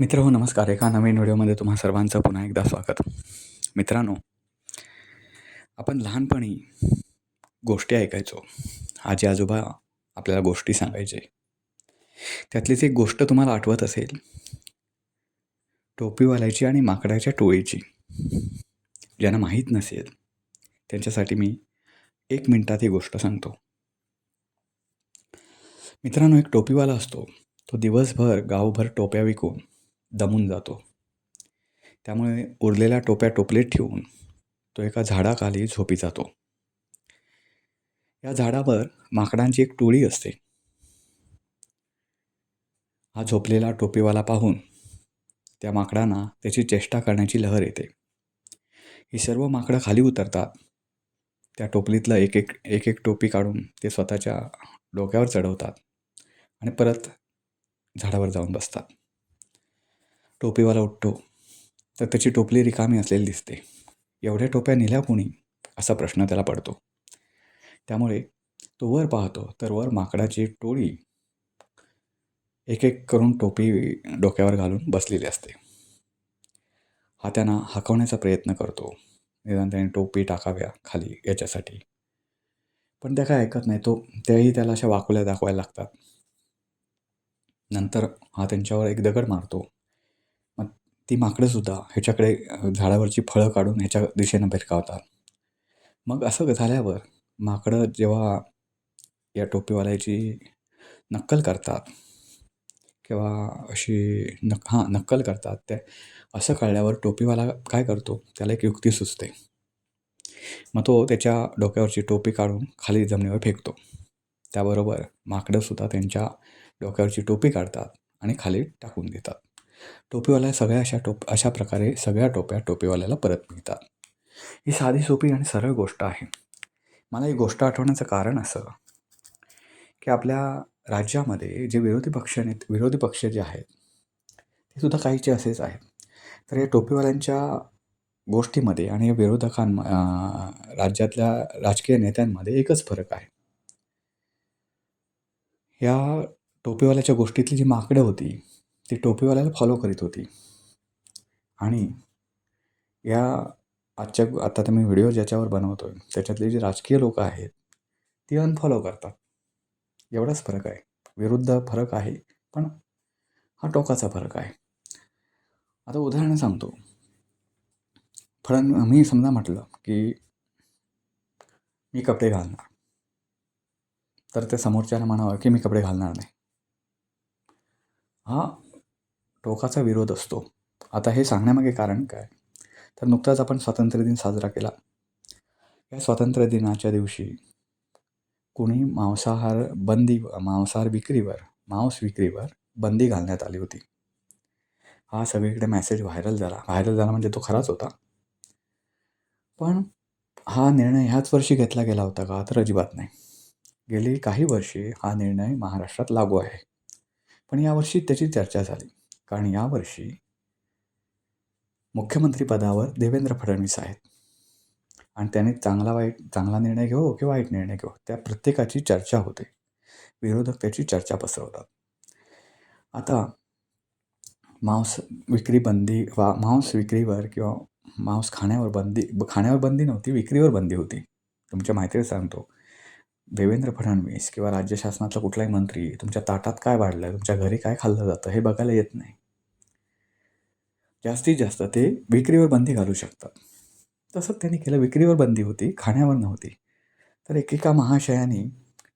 मित्र हो नमस्कार. एका नवीन व्हिडिओमध्ये तुम्हा सर्वांचं पुन्हा एकदा स्वागत. मित्रांनो आपण लहानपणी गोष्टी ऐकायचो. आजी आजोबा आपल्याला गोष्टी सांगायचे. त्यातलीच एक गोष्ट तुम्हाला आठवत असेल. टोपीवाल्याची आणि माकडाच्या टोळीची. ज्यांना माहीत नसेल त्यांच्यासाठी मी एक मिनटात ही गोष्ट सांगतो. मित्रांनो एक टोपीवाला असतो. तो दिवसभर गावभर टोप्या विकून दमून जातो. त्यामुळे उरलेल्या टोप्या टोपलीत ठेवून तो एका झाडाखाली झोपी जातो. या झाडावर माकडांची एक टोळी असते. हा झोपलेला टोपीवाला पाहून त्या माकडांना त्याची चेष्टा करण्याची लहर येते. ही सर्व माकडं खाली उतरतात. त्या टोपलीतलं एक एक एक एक टोपी काढून ते स्वतःच्या डोक्यावर चढवतात आणि परत झाडावर जाऊन बसतात. टोपीवाला उठतो. तर त्याची टोपली रिकामी असलेली दिसते. एवढ्या टोप्या नेल्या कोणी? असा प्रश्न त्याला पडतो. त्यामुळे तो वर पाहतो. तर वर माकडाची टोळी एक एक करून टोपी डोक्यावर घालून बसलेली असते. हा त्यांना हाकवण्याचा प्रयत्न करतो. निदान त्याने टोपी टाकाव्या खाली याच्यासाठी. पण त्या काय ऐकत नाही. तो त्याही त्याला अशा वाकुल्या दाखवायला लागतात. नंतर हा त्यांच्यावर एक दगड मारतो. ती माकडंसुद्धा ह्याच्याकडे झाडावरची फळं काढून ह्याच्या दिशेनं भिरकावतात. मग असं झाल्यावर माकडं जेव्हा या टोपीवाल्याची नक्कल करतात किंवा अशी नक हां नक्कल करतात ते असं कळल्यावर टोपीवाला काय करतो? त्याला एक युक्ती सुचते. मग तो त्याच्या डोक्यावरची टोपी काढून खाली जमिनीवर फेकतो. त्याबरोबर माकडंसुद्धा त्यांच्या डोक्यावरची टोपी काढतात आणि खाली टाकून देतात. टोपीवाल्या सगळ्या अशा टोप अशा प्रकारे सगळ्या टोप्या टोपीवाल्याला परत मिळतात. ही साधी सोपी आणि सरळ गोष्ट आहे. मला ही गोष्ट आठवण्याचं कारण असं की आपल्या राज्यामध्ये जे विरोधी पक्ष नेत विरोधी पक्ष जे आहेत ते सुद्धा काहीचे असेच आहेत. तर या टोपीवाल्यांच्या गोष्टीमध्ये आणि या विरोधकां राज्यातल्या राजकीय नेत्यांमध्ये एकच फरक आहे. या टोपीवाल्याच्या गोष्टीतली जी माकडं होती ती टोपीवाल्याला फॉलो करीत होती. आणि या आजच्या आता तुम्ही व्हिडिओ ज्याच्यावर बनवतो आहे त्याच्यातले जे राजकीय लोक आहेत ती अनफॉलो करतात. एवढाच फरक आहे. विरुद्ध फरक आहे पण हा टोकाचा फरक आहे. आता उदाहरण सांगतो. फळण मी समजा म्हटलं की मी कपडे घालणार. तर ते समोरच्याला म्हणावं की मी कपडे घालणार नाही. हा टोकाचा विरोध असतो. आता हे सांगण्यामागे कारण काय? तर नुकताच आपण स्वातंत्र्य दिन साजरा केला. या स्वातंत्र्य दिनाच्या दिवशी कुणी मांसाहार बंदी मांसाहार विक्रीवर मांस विक्रीवर बंदी घालण्यात आली होती. हा सगळीकडे मेसेज व्हायरल झाला. व्हायरल झाला म्हणजे तो खराच होता. पण हा निर्णय ह्याच वर्षी घेतला गेला होता का? तर अजिबात नाही. गेली काही वर्षे हा निर्णय महाराष्ट्रात लागू आहे. पण यावर्षी त्याची चर्चा झाली. कारण यावर्षी मुख्यमंत्रीपदावर देवेंद्र फडणवीस आहेत. आणि त्याने चांगला वाईट चांगला निर्णय घेऊ की वाईट निर्णय घेऊ त्या प्रत्येकाची चर्चा होते. विरोधक त्याची चर्चा पसरवतात. आता मांस विक्री बंदी वा मांस विक्रीवर किंवा मांस खाण्यावर बंदी खाण्यावर बंदी नव्हती विक्रीवर बंदी होती. तुमच्या माहितीला सांगतो. देवेंद्र फडणवीस किंवा राज्य शासनातला कुठलाही मंत्री तुमच्या ताटात काय वाढलं तुमच्या घरी काय खाल्लं जातं हे बघायला येत नाही. जास्तीत जास्त ते विक्रीवर बंदी घालू शकतात. तसंच त्यांनी केलं विक्रीवर बंदी होती खाण्यावर नव्हती. तर एकेका महाशयाने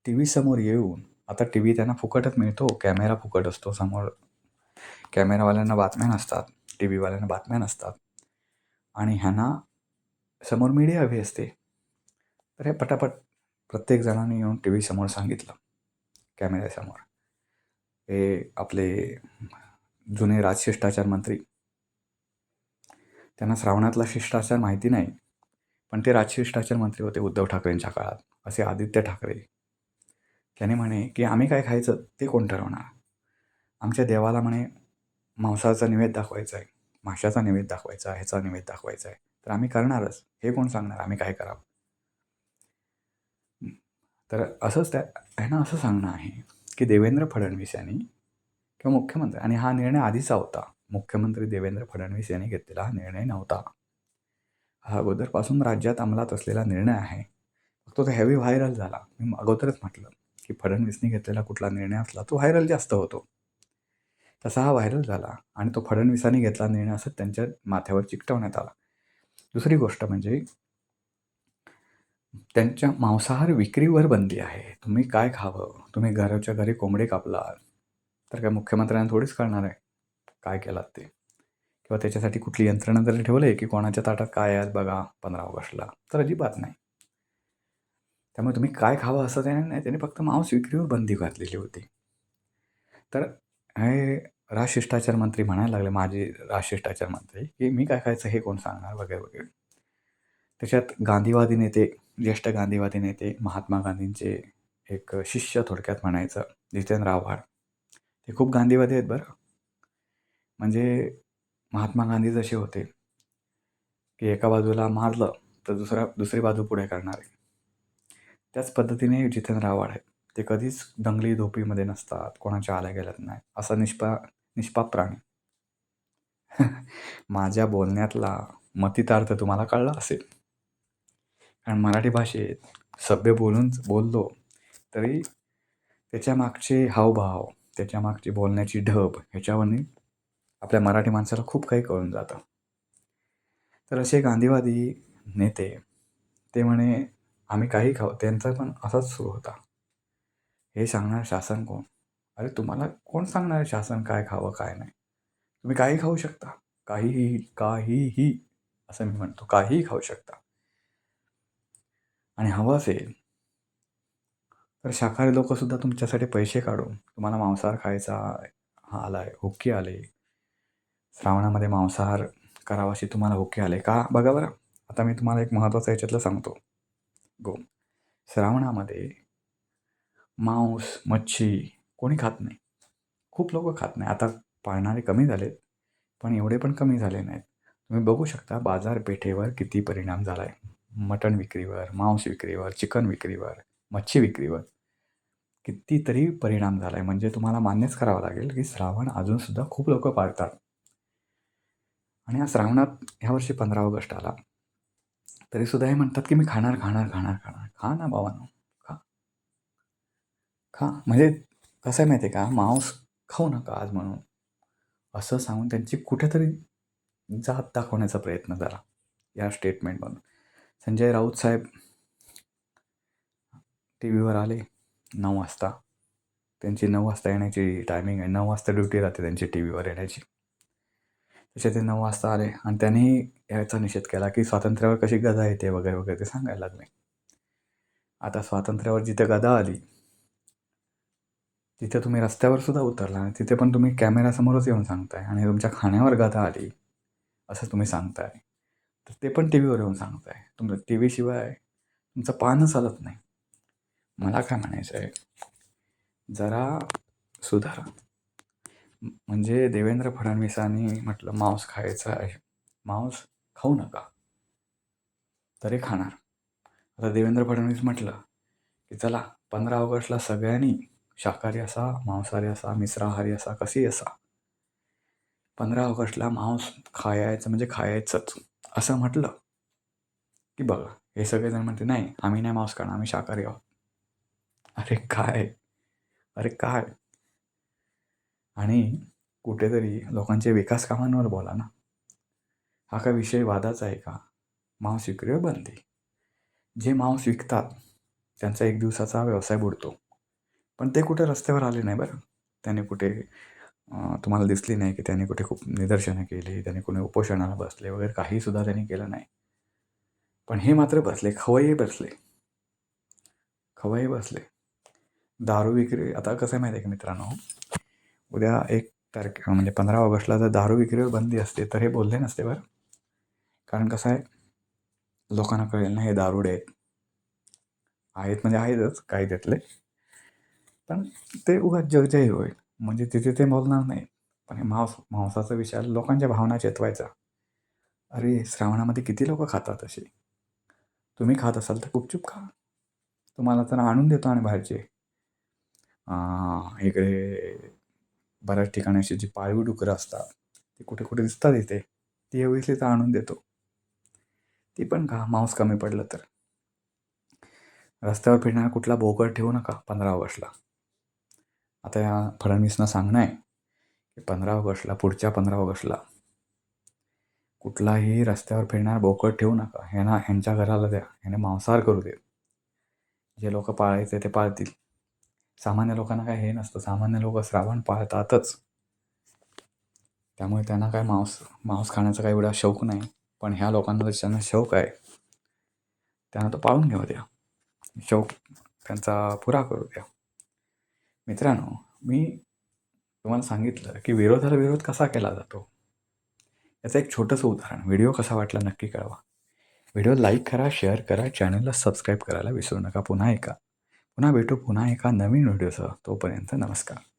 टी व्ही समोर येऊन आता टी व्ही त्यांना फुकटच मिळतो कॅमेरा फुकट असतो समोर. कॅमेरावाल्यांना बातम्या नसतात टी व्हीवाल्यांना बातम्या नसतात. आणि ह्यांना समोर मीडिया हवी असते. तर हे पटापट प्रत्येक जणांनी येऊन टी व्हीसमोर सांगितलं कॅमेऱ्यासमोर. हे आपले जुने राजशिष्टाचार मंत्री त्यांना श्रावणातला शिष्टाचार माहिती नाही. पण ते राजशिष्टाचार मंत्री होते उद्धव ठाकरेंच्या काळात असे आदित्य ठाकरे. त्याने म्हणे की आम्ही काय खायचं? ते कोण ठरवणार? आमच्या देवाला म्हणे मांसाचा निवेद दाखवायचा आहे माशाचा निवेद दाखवायचा ह्याचा निवेद दाखवायचा आहे. तर आम्ही करणारच. हे कोण सांगणार? आम्ही काय करावं? तर असंच त्या ह्यांना असं सांगणं आहे की देवेंद्र फडणवीस यांनी किंवा मुख्यमंत्री आणि हा निर्णय आधीचा होता. मुख्यमंत्री देवेंद्र फडणवीस यांनी घेतलेला हा निर्णय नव्हता. हा अगोदरपासून राज्यात अंमलात असलेला निर्णय आहे. फक्त तो हेवी व्हायरल झाला. मी अगोदरच म्हटलं की फडणवीसनी घेतलेला कुठला निर्णय असला तो व्हायरल जास्त होतो. तसा हा व्हायरल झाला आणि तो फडणवीसांनी घेतला निर्णय असं त्यांच्या माथ्यावर चिकटवण्यात आला. दुसरी गोष्ट म्हणजे त्यांच्या मांसाहार विक्रीवर बंदी आहे. तुम्ही काय खावं? तुम्ही घराच्या घरी कोंबडी कापलात. तर काय मुख्यमंत्र्यांना थोडीच कळणार आहे. काय केलात ते? किंवा त्याच्यासाठी कुठली यंत्रणा जरी ठेवलं आहे की कोणाच्या ताटात काय आहे बघा पंधरा ऑगस्टला? तर अजिबात नाही. त्यामुळे तुम्ही काय खावं असं त्याने नाही त्याने फक्त मांस विक्रीवर बंदी घातलेली होती. तर हे राजशिष्टाचार मंत्री म्हणायला लागले माझे राजशिष्टाचार मंत्री की मी काय खायचं हे कोण सांगणार? वगैरे वगैरे. त्याच्यात गांधीवादी नेते ज्येष्ठ गांधीवादी नेते महात्मा गांधींचे एक शिष्य थोडक्यात म्हणायचं जितेंद्र आव्हाड. ते खूप गांधीवादी आहेत बरं. म्हणजे महात्मा गांधी जसे होते की एका बाजूला मारलं तर दुसरा दुसरी बाजू पुढे करणारे त्याच पद्धतीने जितेंद्र आव्हाड आहेत. ते कधीच दंगली धोपीमध्ये नसतात कोणाच्या आल्या गेल्यात नाही. असा निष्पा निष्पाप प्राणी. माझ्या बोलण्यातला मतितार्थ तुम्हाला कळला असेल. कारण मराठी भाषेत सभ्य बोलून बोललो तरी त्याच्या मागचे हावभाव त्याच्या मागची बोलण्याची ढब ह्याच्यावरनी आपल्या मराठी माणसाला खूप काही कळून जातं. तर असे गांधीवादी नेते ते म्हणे आम्ही काही खाऊ. त्यांचा पण असाच सुरू होता. हे सांगणार शासन कोण? अरे तुम्हाला कोण सांगणार शासन? काय खावं काय नाही. तुम्ही काही खाऊ शकता. काहीही काहीही असं मी म्हणतो काहीही खाऊ शकता. आणि हवं असेल तर शाकाहारी लोकसुद्धा तुमच्यासाठी पैसे काढून तुम्हाला मांसाहार खायचा हा आला आहे हुक्की आले श्रावणामध्ये मांसाहार करावाशी तुम्हाला ओके आले का? बघा बरं. आता मी तुम्हाला एक महत्त्वाचं याच्यातलं सांगतो. गो श्रावणामध्ये मांस मच्छी कोणी खात नाही. खूप लोक खात नाही. आता पाळणारे कमी झालेत पण एवढे पण कमी झाले नाहीत. तुम्ही बघू शकता बाजारपेठेवर किती परिणाम झाला आहे मटण विक्रीवर मांस विक्रीवर चिकन विक्रीवर मच्छी विक्रीवर कितीतरी परिणाम झाला आहे म्हणजे तुम्हाला मान्यच करावं लागेल की श्रावण अजूनसुद्धा खूप लोक पाळतात. आणि या श्रावणात ह्यावर्षी पंधरा ऑगस्ट आला. तरीसुद्धा हे म्हणतात की मी खाणार खाणार खाणार खाणार. खा ना बाबांनो खा. खा. म्हणजे कसं आहे माहिती आहे का? मांस खाऊ नका आज म्हणून. असं सांगून त्यांची कुठेतरी जात दाखवण्याचा प्रयत्न झाला या स्टेटमेंटमधून संजय राऊत साहेब टी व्हीवर आले नऊ वाजता. त्यांची नऊ वाजता येण्याची टायमिंग आहे. नऊ वाजता ड्युटी राहते त्यांची टी व्हीवर येण्याची. तसे ते नऊ वाजता आले आणि त्यांनी याचा निषेध केला की स्वातंत्र्यावर कशी गदा येते वगैरे वगैरे ते सांगायला लागले. आता स्वातंत्र्यावर जिथे गदा आली तिथे तुम्ही रस्त्यावर सुद्धा उतरला आणि तिथे पण तुम्ही कॅमेऱ्यासमोरच येऊन सांगताय आणि तुमच्या खाण्यावर गदा आली असं तुम्ही सांगताय. तर ते पण टी व्हीवर येऊन सांगताय. तुमचं टी व्हीशिवाय तुमचं पानच चालत नाही. मला काय म्हणायचं आहे जरा सुधारा. म्हणजे देवेंद्र फडणवीसांनी म्हटलं मांस खायचं आहे. मांस खाऊ नका तरी खाणार. आता देवेंद्र फडणवीस म्हटलं की चला पंधरा ऑगस्टला सगळ्यांनी शाकाहारी असा मांसाहारी असा मिश्राहारी असा कशी असा. पंधरा ऑगस्टला मांस खायचं म्हणजे खायचंच. असं म्हटलं की बघा हे सगळेजण म्हणते नाही आम्ही नाही मांस खाणार आम्ही शाकाहारी आहोत. अरे काय? अरे काय? आणि कुठेतरी लोकांच्या विकास कामांवर बोला ना. हा काय विषय वादाचा आहे का? मांस विक्रीवर बंदी जे मांस विकतात त्यांचा एक दिवसाचा व्यवसाय बुडतो. पण ते कुठे रस्त्यावर आले नाही बरं? त्याने कुठे तुम्हाला दिसली नाही की त्याने कुठे खूप निदर्शनं केली त्याने कुठे उपोषणाला बसले वगैरे काहीसुद्धा त्यांनी केलं नाही. पण हे मात्र बसले खवय्ये बसले. खवय्ये बसले. दारू विक्री आता कसं आहे माहिती आहे का मित्रांनो? उद्या एक तारखे म्हणजे पंधरा ऑगस्टला जर दारू विक्रीवर बंदी असते तर हे बोलले नसते बरं. कारण कसं आहे लोकांना कळेल ना हे दारुडे आहेत. आहेत म्हणजे आहेतच काही त्यातले. पण ते उगाच जगजही होईल. म्हणजे तिथे ते बोलणार नाही. पण हे मांस मांसाचा विचार लोकांच्या भावना चेतवायचा. अरे श्रावणामध्ये किती लोक खातात असे? तुम्ही खात असाल तर गुपचूप खा. तुम्हाला तर आणून देतो आणि बाहेरचे. इकडे बऱ्याच ठिकाणी अशी जी पाळीव डुकरं असतात ते कुठे कुठे दिसतात इथे ती हवी असली तर आणून देतो. ती पण का मांस कमी पडलं तर. रस्त्यावर फिरणारा कुठला बोकड ठेवू नका पंधरा ऑगस्टला. आता या फडणवीसना सांगणं आहे की पंधरा ऑगस्टला पुढच्या पंधरा ऑगस्टला कुठलाही रस्त्यावर फिरणारा बोकड ठेवू नका. ह्यांना ह्यांच्या घराला द्या. ह्याने मांसाहार करू दे जे लोक पाळायचे ते पाळतील. सामान्य लोकांना काय हे नसतं. सामान्य लोक श्रावण पाळतातच. त्यामुळे त्यांना काय मांस मांस खाण्याचा काही एवढा शौक नाही. पण ह्या लोकांना ज्यांना शौक आहे. त्यांना तो पाळून घेऊ द्या. शौक त्यांचा पुरा करू द्या. मित्रांनो मी तुम्हाला सांगितलं की विरोधाला विरोध कसा केला जातो? याचं एक छोटंसं उदाहरण. व्हिडिओ कसा वाटला नक्की कळवा. व्हिडिओ लाईक करा शेअर करा चॅनलला सबस्क्राईब करायला विसरू नका. पुन्हा एका पुन्हा भेटू पुन्हा एका नवीन व्हिडिओसह. तोपर्यंत नमस्कार.